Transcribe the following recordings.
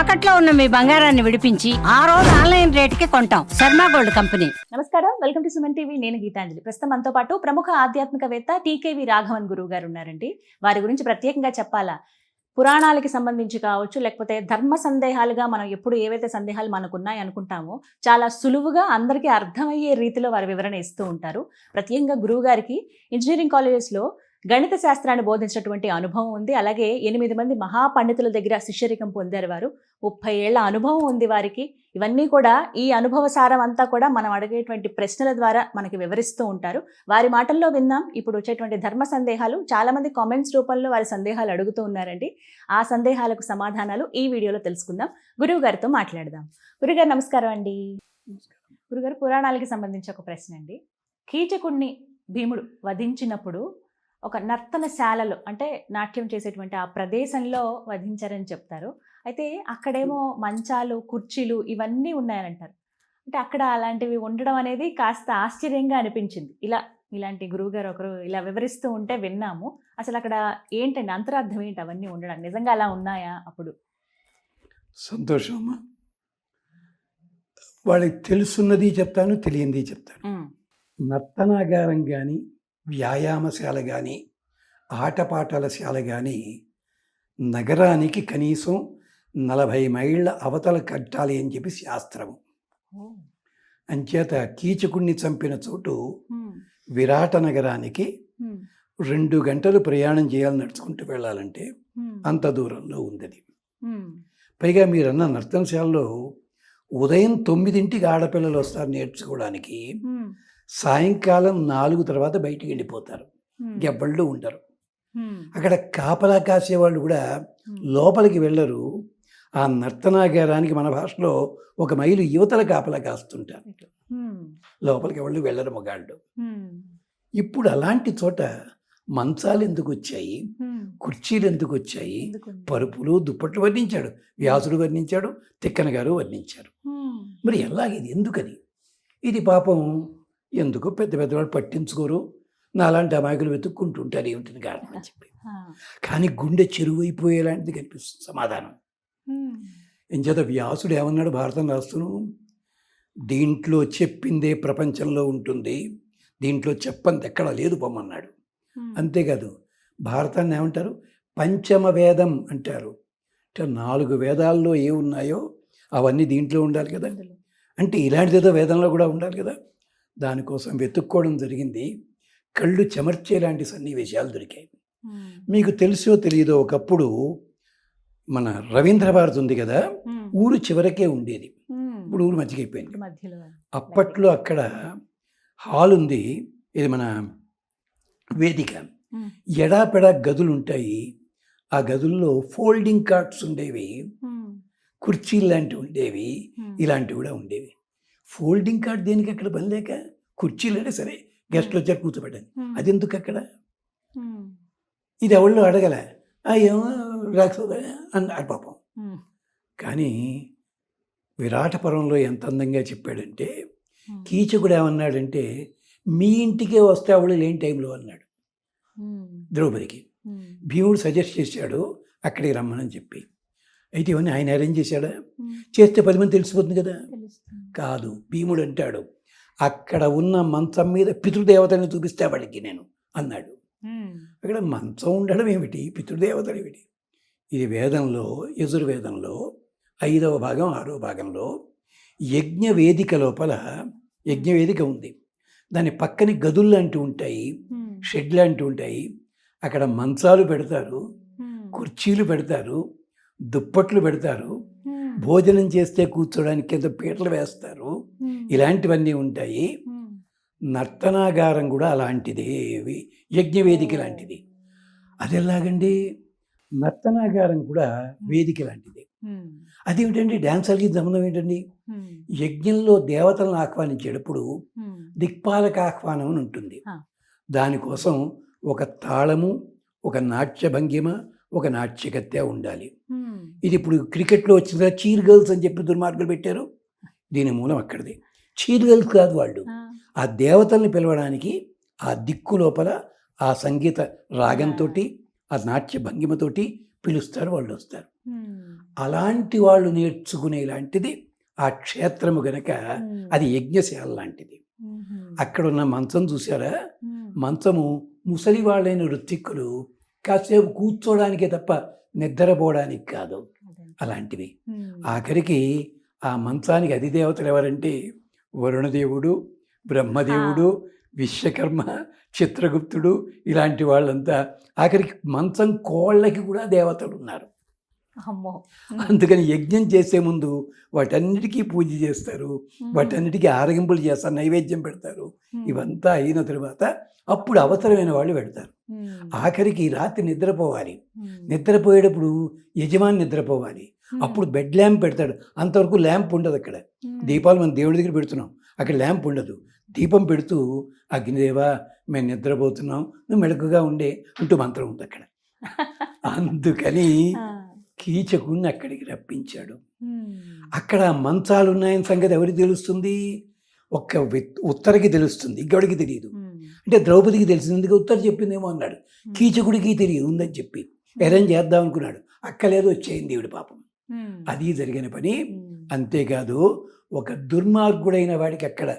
తాకట్లో ఉన్న మీ బంగారాన్ని విడిపించి ఆ రోజు ఆన్లైన్ రేటుకి కొంటాం. Sharma gold company. నమస్కారం. Welcome to Suman TV. నేను గీతాంజలి. ప్రస్తుతం మనతో పాటు ప్రముఖ ఆధ్యాత్మికవేత్త టీకేవి రాఘవన్ గురువు గారు ఉన్నారండి. వారి గురించి ప్రత్యేకంగా చెప్పాలా? పురాణాలకి సంబంధించి కావచ్చు లేకపోతే ధర్మ సందేహాలుగా మనం ఎప్పుడు ఏవైతే సందేహాలు మనకు ఉన్నాయి అనుకుంటామో చాలా సులువుగా అందరికీ అర్థమయ్యే రీతిలో వారి వివరణ ఇస్తూ ఉంటారు. ప్రత్యేకంగా గురువు గారికి ఇంజనీరింగ్ కాలేజెస్లో గణిత శాస్త్రాన్ని బోధించినటువంటి అనుభవం ఉంది. అలాగే ఎనిమిది మంది మహాపండితుల దగ్గర శిష్యరికం పొందారు వారు. ముప్పై ఏళ్ళ అనుభవం ఉంది వారికి. ఇవన్నీ కూడా ఈ అనుభవ సారం అంతా కూడా మనం అడిగేటువంటి ప్రశ్నల ద్వారా మనకి వివరిస్తూ ఉంటారు. వారి మాటల్లో విన్నాం. ఇప్పుడు వచ్చేటువంటి ధర్మ సందేహాలు. చాలా మంది కామెంట్స్ రూపంలో వారి సందేహాలు అడుగుతూ ఉన్నారండి. ఆ సందేహాలకు సమాధానాలు ఈ వీడియోలో తెలుసుకుందాం. గురువు గారితో మాట్లాడదాం. గురుగారు నమస్కారం అండి. గురుగారు పురాణాలకి సంబంధించి ఒక ప్రశ్న అండి. కీచకుణ్ణి భీముడు వధించినప్పుడు ఒక నర్తనశాలలో అంటే నాట్యం చేసేటువంటి ఆ ప్రదేశంలో వధించారని చెప్తారు. అయితే అక్కడేమో మంచాలు కుర్చీలు ఇవన్నీ ఉన్నాయని అంటే అక్కడ అలాంటివి ఉండడం అనేది కాస్త ఆశ్చర్యంగా అనిపించింది. ఇలా ఇలాంటి గురువుగారు ఒకరు ఇలా వివరిస్తూ ఉంటే విన్నాము. అసలు అక్కడ ఏంటండి? అంతరార్థం ఏంటి అవన్నీ ఉండడం నిజంగా అలా ఉన్నాయా అప్పుడు? సంతోషం అమ్మా. వాళ్ళకి తెలుసున్నది చెప్తాను తెలియంది చెప్తాను. నర్తనాగారం కానీ వ్యాయామశాల కానీ ఆటపాటల శాల కానీ నగరానికి కనీసం నలభై మైళ్ళ అవతల కట్టాలి అని చెప్పి శాస్త్రము. అంచేత కీచకుణ్ణి చంపిన చోటు విరాట నగరానికి రెండు గంటలు ప్రయాణం చేయాలి నడుచుకుంటూ వెళ్ళాలంటే అంత దూరంలో ఉంది పైగా మీరన్న నర్తనశాలలో ఉదయం తొమ్మిదింటికి ఆడపిల్లలు వస్తారు నేర్చుకోవడానికి. సాయంకాలం నాలుగు తర్వాత బయటికి వెళ్ళిపోతారు. ఉండరు ఉమ్, అక్కడ కాపలా కాసేవాళ్ళు కూడా ఉమ్, లోపలికి వెళ్ళరు. ఆ నర్తనాగారానికి మన భాషలో ఒక మైలు యువతల కాపలా కాస్తుంటారు. లోపలికి వాళ్ళు వెళ్ళరు మొగాళ్ళు. ఇప్పుడు అలాంటి చోట మంచాలు ఎందుకు వచ్చాయి. కుర్చీలు ఎందుకు వచ్చాయి? పరుపులు దుప్పట్లు వర్ణించాడు. వ్యాసుడు వర్ణించాడు తిక్కన గారు వర్ణించారు. మరి ఎలాగ ఇది? ఎందుకని ఇది పాపం ఎందుకు పెద్ద పెద్దవాళ్ళు పట్టించుకోరు. నాలాంటి అమాయకులు వెతుక్కుంటుంటారు. ఏమిటిది కారణం అని చెప్పి. కానీ గుండె చెరువైపోయేలాంటిది కనిపిస్తుంది సమాధానం. ఎంచేత వ్యాసుడు ఏమన్నాడు భారతం రాస్తును? దీంట్లో చెప్పిందే ప్రపంచంలో ఉంటుంది. దీంట్లో చెప్పంది ఎక్కడ లేదు పొమ్మన్నాడు అంతేకాదు భారతాన్ని ఏమంటారు? పంచమ వేదం అంటారు. అంటే నాలుగు వేదాల్లో ఏ ఉన్నాయో అవన్నీ దీంట్లో ఉండాలి కదా. అంటే ఇలాంటిదేదో వేదంలో కూడా ఉండాలి కదా. దానికోసం వెతుక్కోవడం జరిగింది. కళ్ళు చెమర్చేలాంటి సన్నివేశాలు దొరికాయి. మీకు తెలుసో తెలియదో ఒకప్పుడు మన రవీంద్ర భారతి ఉంది కదా ఊరు చివరకే ఉండేది. ఇప్పుడు ఊరు మధ్యకైపోయింది అప్పట్లో అక్కడ హాల్ ఉంది. ఇది మన వేదిక. ఎడాపెడా గదులు ఉంటాయి. ఆ గదుల్లో ఫోల్డింగ్ కార్డ్స్ ఉండేవి. కుర్చీలు లాంటివి ఉండేవి. ఇలాంటివి కూడా ఉండేవి. ఫోల్డింగ్ కార్డ్ దేనికి అక్కడ పని లేక కుర్చీలు అంటే సరే గెస్ట్లు వచ్చారు కూర్చోబెట్టాను ఉమ్, అది ఎందుకు అక్కడ ఇది ఎవళ్ళు అడగల. "ఆ, ఏమో అన్నాడు పాపం. కానీ విరాటపురంలో ఎంత అందంగా చెప్పాడంటే కీచకుడు ఏమన్నాడంటే మీ ఇంటికే వస్తే ఆవిడ లేని టైంలో అన్నాడు. ద్రౌపదికి. భీముడు సజెస్ట్ చేశాడు అక్కడికి రమ్మని చెప్పి. అయితే ఇవన్నీ ఆయన అరేంజ్ చేశాడా? చేస్తే పది మంది తెలిసిపోతుంది కదా. కాదు. భీముడు అంటాడు అక్కడ ఉన్న మంచం మీద పితృదేవతని చూపిస్తే వాడికి నేను అన్నాడు. అక్కడ మంచం ఉండడం ఏమిటి? పితృదేవతలు ఏమిటి? ఇది వేదంలో యజుర్వేదంలో ఐదవ భాగం ఆరో భాగంలో యజ్ఞ వేదిక లోపల యజ్ఞ వేదిక ఉంది. దాని పక్కన గదులు లాంటివి ఉంటాయి షెడ్ లాంటివి ఉంటాయి. అక్కడ మంచాలు పెడతారు కుర్చీలు పెడతారు దుప్పట్లు పెడతారు భోజనం చేస్తే కూర్చోడానికి కింద పీటలు వేస్తారు. ఇలాంటివన్నీ ఉంటాయి. నర్తనాగారం కూడా అలాంటిది. యజ్ఞవేదిక లాంటిది. అది ఎలాగండి? నర్తనాగారం కూడా వేదిక లాంటిది. అదేమిటండి డ్యాన్సర్కి సంబంధం ఏంటండి? యజ్ఞంలో దేవతలను ఆహ్వానించేటప్పుడు దిక్పాలక ఆహ్వానం అని ఉంటుంది. దానికోసం ఒక తాళము ఒక నాట్య భంగిమ ఒక నాట్యకత్య ఉండాలి. ఇది ఇప్పుడు క్రికెట్లో వచ్చిన చీర్ గర్ల్స్ అని చెప్పి దుర్మార్గులు పెట్టారు. దీని మూలం అక్కడిది. చీర్ గర్ల్స్ కాదు వాళ్ళు. ఆ, దేవతల్ని పిలవడానికి ఆ దిక్కు లోపల ఆ సంగీత రాగంతో ఆ. నాట్య భంగిమతోటి పిలుస్తారు వాళ్ళు వస్తారు. అలాంటి వాళ్ళు నేర్చుకునే లాంటిది ఆ క్షేత్రము గనక. అది యజ్ఞశాల లాంటిది. అక్కడ ఉన్న మంచం చూసారా. మంచము ముసలి వాళ్ళైన ఋత్విక్కులు కాసేపు కూర్చోడానికే తప్ప నిద్రపోవడానికి కాదు. అలాంటివి. ఆఖరికి ఆ మంచానికి అధిదేవతలు ఎవరంటే వరుణదేవుడు బ్రహ్మదేవుడు విశ్వకర్మ చిత్రగుప్తుడు ఇలాంటి వాళ్ళంతా. ఆఖరికి మంచం కోళ్ళకి కూడా దేవతలు ఉన్నారు. అమ్మో. అందుకని యజ్ఞం చేసే ముందు వాటన్నిటికీ పూజ చేస్తారు. వాటన్నిటికీ ఆరగింపులు చేస్తారు నైవేద్యం పెడతారు. ఇవంతా అయిన తర్వాత అప్పుడు అవసరమైన వాళ్ళు పెడతారు. ఆఖరికి రాత్రి నిద్రపోవాలి. నిద్రపోయేటప్పుడు యజమాని నిద్రపోవాలి. అప్పుడు బెడ్ ల్యాంప్ పెడతాడు అంతవరకు ల్యాంప్ ఉండదు అక్కడ. దీపాలు మనం దేవుడి దగ్గర పెడుతున్నాం అక్కడ ల్యాంప్ ఉండదు దీపం పెడుతూ అగ్నిదేవా మేము నిద్రపోతున్నాం నువ్వు మెడకుగా ఉండే అంటూ మంత్రం ఉంది అక్కడ అందుకని. కీచకుడిని అక్కడికి రప్పించాడు. అక్కడ మంచాలు ఉన్నాయని సంగతి ఎవరికి తెలుస్తుంది? ఒక్క ఉత్తరకి తెలుస్తుంది ఇంకెవడికి తెలియదు. అంటే ద్రౌపదికి తెలిసింది ఎందుకు ఉత్తర చెప్పిందేమో అన్నాడు. కీచకుడికి తెలియదు ఉందని చెప్పి. అరేంజ్ చేద్దాం అనుకున్నాడు. అక్కలేదు వచ్చేయింది దేవుడి పాపం. అది జరిగిన పని. అంతేకాదు ఒక దుర్మార్గుడైన వాడికి అక్కడ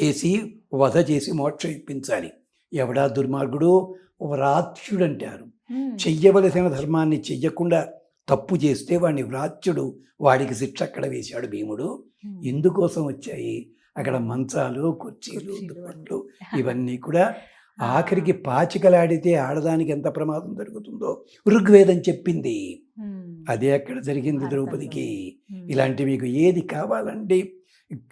చేసి వధ చేసి మోక్షం ఇప్పించాలి. ఎవడా దుర్మార్గుడు? వ్రాత్యుడు అంటారు ఉమ్. చెయ్యవలసిన ధర్మాన్ని చెయ్యకుండా తప్పు చేస్తే వాడిని వ్రాత్యుడు వాడికి శిక్ష అక్కడ వేశాడు భీముడు. ఎందుకోసం వచ్చాయి అక్కడ మంచాలు కుర్చీలు దుప్పట్లు ఇవన్నీ కూడా ఆఖరికి పాచికలాడితే ఆడదానికి ఎంత ప్రమాదం జరుగుతుందో ఋగ్వేదం చెప్పింది. అదే అక్కడ జరిగింది. ద్రౌపదికి. ఇలాంటి మీకు ఏది కావాలంటే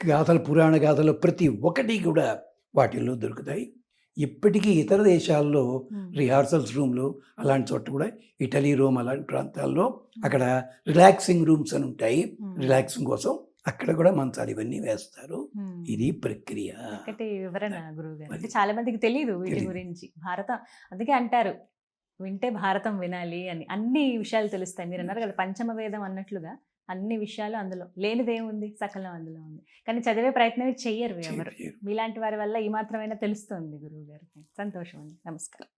గాథలు పురాణ గాథలు ప్రతి ఒక్కటి కూడా వాటిల్లో దొరుకుతాయి ఇప్పటికీ ఇతర దేశాల్లో. రిహార్సల్స్ రూమ్లు అలాంటి చోట కూడా ఇటలీ రోమ్ అలాంటి ప్రాంతాల్లో అక్కడ రిలాక్సింగ్ రూమ్స్ అని ఉంటాయి. రిలాక్సింగ్ కోసం అక్కడ కూడా మంచాలు ఇవన్నీ వేస్తారు. ఇది ప్రక్రియ వివరణ గురువు గారు అంటే. చాలా మందికి తెలియదు వీటి. గురించి భారతం అందుకే అంటారు వింటే భారతం వినాలి అని అన్ని విషయాలు తెలుస్తాయి మీరు అన్నారు కదా పంచమ వేదం అన్నట్లుగా అన్ని విషయాలు అందులో. లేనిదేముంది సకలం అందులో ఉంది. కానీ చదివే ప్రయత్నం చెయ్యరు ఎవరు. మీలాంటి వారి వల్ల ఈ మాత్రమైనా తెలుస్తుంది గురువు గారు సంతోషం అండి. నమస్కారం.